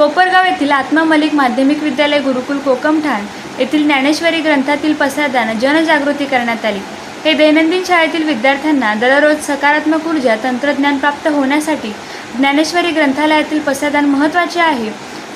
कोपरगाव येथील आत्मा मलिक माध्यमिक विद्यालय गुरुकुल कोकमठाण येथील ज्ञानेश्वरी ग्रंथातील पसारदान जनजागृती करण्यात आली. हे दैनंदिन शाळेतील विद्यार्थ्यांना दररोज सकारात्मक ऊर्जा तंत्रज्ञान प्राप्त होण्यासाठी ज्ञानेश्वरी ग्रंथालयातील पसारदान महत्त्वाचे आहे.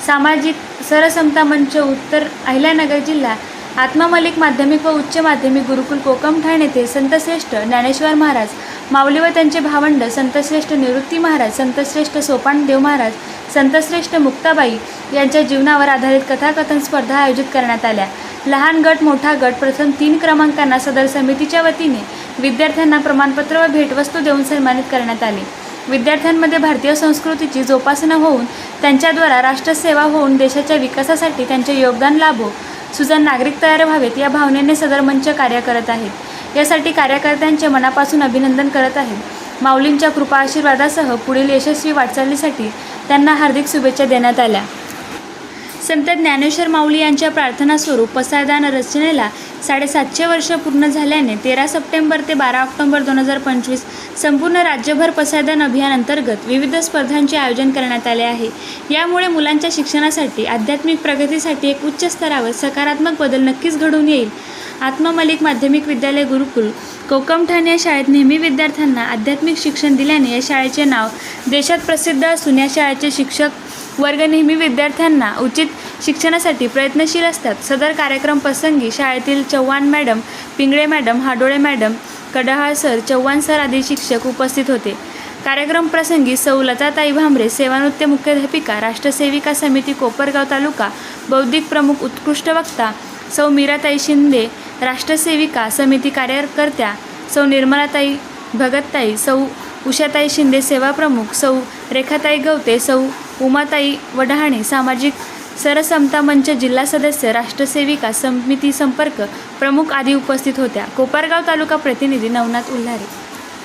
सामाजिक सरसमता मंच उत्तर अहिल्यानगर जिल्हा आत्मा मलिक माध्यमिक व उच्च माध्यमिक गुरुकुल कोकमठाण येथे संतश्रेष्ठ ज्ञानेश्वर महाराज माऊली व त्यांचे भावंड संतश्रेष्ठ निवृत्ती महाराज संतश्रेष्ठ सोपानदेव महाराज संतश्रेष्ठ मुक्ताबाई यांच्या जीवनावर आधारित कथाकथन स्पर्धा आयोजित करण्यात आल्या. लहान गट मोठा गट प्रथम तीन क्रमांकांना सदर समितीच्या वतीने विद्यार्थ्यांना प्रमाणपत्र व भेटवस्तू देऊन सन्मानित करण्यात आले. विद्यार्थ्यांमध्ये भारतीय संस्कृतीची जोपासना होऊन त्यांच्याद्वारा राष्ट्रसेवा होऊन देशाच्या विकासासाठी त्यांचे योगदान लाभो सुजाण नागरिक तयार व्हावेत या भावनेने सदर मंच कार्य करत आहेत. यासाठी कार्यकर्त्यांचे मनापासून अभिनंदन करत आहेत. माऊलींच्या कृपा आशीर्वादासह पुढील यशस्वी वाटचालीसाठी त्यांना हार्दिक शुभेच्छा देण्यात आल्या. संत ज्ञानेश्वर माऊली यांच्या प्रार्थनास्वरूप पसायदान रचनेला साडेसातशे वर्ष पूर्ण झाल्याने तेरा सप्टेंबर ते बारा ऑक्टोबर दोन हजार पंचवीस संपूर्ण राज्यभर पसायदान अभियान अंतर्गत विविध स्पर्धांचे आयोजन करण्यात आले आहे. यामुळे मुलांच्या शिक्षणासाठी आध्यात्मिक प्रगतीसाठी एक उच्च स्तरावर सकारात्मक बदल नक्कीच घडून येईल. आत्मा मलिक माध्यमिक विद्यालय गुरुकुल कोकमठाण या शाळेत नेहमी विद्यार्थ्यांना आध्यात्मिक शिक्षण दिल्याने या शाळेचे नाव देशात प्रसिद्ध असून या शाळेचे शिक्षक वर्ग नेहमी विद्यार्थ्यांना उचित शिक्षणासाठी प्रयत्नशील असतात. सदर कार्यक्रम प्रसंगी शाळेतील Chavan madam Pingle madam Hadole madam Kadhal sir Chavan sir आदी शिक्षक उपस्थित होते. कार्यक्रम प्रसंगी सौ लताताई भांबरे सेवानृत्य मुख्याध्यापिका राष्ट्रसेविका समिती कोपरगाव तालुका बौद्धिक प्रमुख उत्कृष्ट वक्ता सौ मीराताई शिंदे राष्ट्रसेविका समिती कार्यकर्त्या सौ निर्मलाताई भगतताई सौ उषाताई शिंदे सेवा प्रमुख सौ रेखाताई गवते सौ उमाताई वढाणे सामाजिक सरसमता मंच जिल्हा सदस्य राष्ट्रसेविका समिती संपर्क प्रमुख आदी उपस्थित होत्या. कोपरगाव तालुका प्रतिनिधी नवनाथ उल्हारे.